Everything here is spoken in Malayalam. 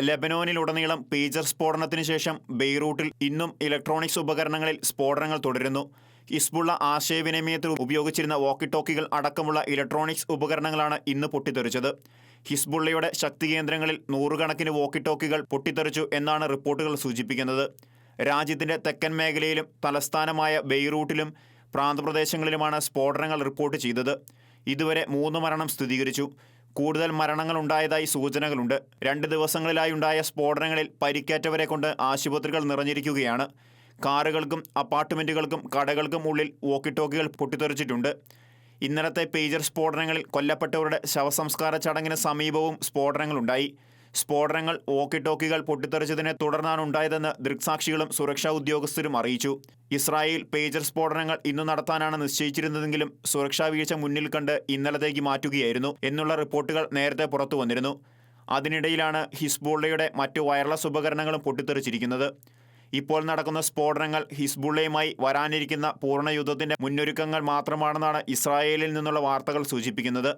ലെബനോനിലുടനീളം പീജർ സ്ഫോടനത്തിന് ശേഷം ബെയ്റൂട്ടിൽ ഇന്നും ഇലക്ട്രോണിക്സ് ഉപകരണങ്ങളിൽ സ്ഫോടനങ്ങൾ തുടരുന്നു. ഹിസ്ബുള്ള ആശയവിനിമയത്തിൽ ഉപയോഗിച്ചിരുന്ന വോക്കി ടോക്കികൾ അടക്കമുള്ള ഇലക്ട്രോണിക്സ് ഉപകരണങ്ങളാണ് ഇന്ന് പൊട്ടിത്തെറിച്ചത്. ഹിസ്ബുള്ളയുടെ ശക്തി കേന്ദ്രങ്ങളിൽ നൂറുകണക്കിന് വോക്കി ടോക്കികൾ പൊട്ടിത്തെറിച്ചു എന്നാണ് റിപ്പോർട്ടുകൾ സൂചിപ്പിക്കുന്നത്. രാജ്യത്തിന്റെ തെക്കൻ മേഖലയിലും തലസ്ഥാനമായ ബെയ്റൂട്ടിലും പ്രാന്തപ്രദേശങ്ങളിലുമാണ് സ്ഫോടനങ്ങൾ റിപ്പോർട്ട് ചെയ്തത്. ഇതുവരെ മൂന്ന് മരണം സ്ഥിരീകരിച്ചു. കൂടുതൽ മരണങ്ങൾ ഉണ്ടായതായി സൂചനകളുണ്ട്. രണ്ട് ദിവസങ്ങളിലായി ഉണ്ടായ സ്ഫോടനങ്ങളിൽ പരിക്കേറ്റവരെ കൊണ്ട് ആശുപത്രികൾ നിറഞ്ഞിരിക്കുകയാണ്. കാറുകൾക്കും അപ്പാർട്ട്മെന്റുകൾക്കും കടകൾക്കും ഉള്ളിൽ വോക്കി ടോക്കികൾ പൊട്ടിത്തെറിച്ചിട്ടുണ്ട്. ഇന്നലത്തെ പേജർ സ്ഫോടനങ്ങളിൽ കൊല്ലപ്പെട്ടവരുടെ ശവസംസ്കാര ചടങ്ങിന് സമീപവും സ്ഫോടനങ്ങളുണ്ടായി. സ്ഫോടനങ്ങൾ ഓക്കിടോക്കികൾ പൊട്ടിത്തെറിച്ചതിനെ തുടർന്നാണ് ഉണ്ടായതെന്ന് ദൃക്സാക്ഷികളും സുരക്ഷാ ഉദ്യോഗസ്ഥരും അറിയിച്ചു. ഇസ്രായേൽ പേജർ സ്ഫോടനങ്ങൾ ഇന്നു നടത്താനാണ് നിശ്ചയിച്ചിരുന്നതെങ്കിലും സുരക്ഷാ വീഴ്ച മുന്നിൽ കണ്ട് ഇന്നലത്തേക്ക് മാറ്റുകയായിരുന്നു എന്നുള്ള റിപ്പോർട്ടുകൾ നേരത്തെ പുറത്തു വന്നിരുന്നു. അതിനിടയിലാണ് ഹിസ്ബുള്ളയുടെ മറ്റ് വയർലെസ് ഉപകരണങ്ങളും പൊട്ടിത്തെറിച്ചിരിക്കുന്നത്. ഇപ്പോൾ നടക്കുന്ന സ്ഫോടനങ്ങൾ ഹിസ്ബുള്ളയുമായി വരാനിരിക്കുന്ന പൂർണ യുദ്ധത്തിന്റെ മുന്നൊരുക്കങ്ങൾ മാത്രമാണെന്നാണ് ഇസ്രായേലിൽ നിന്നുള്ള വാർത്തകൾ സൂചിപ്പിക്കുന്നത്.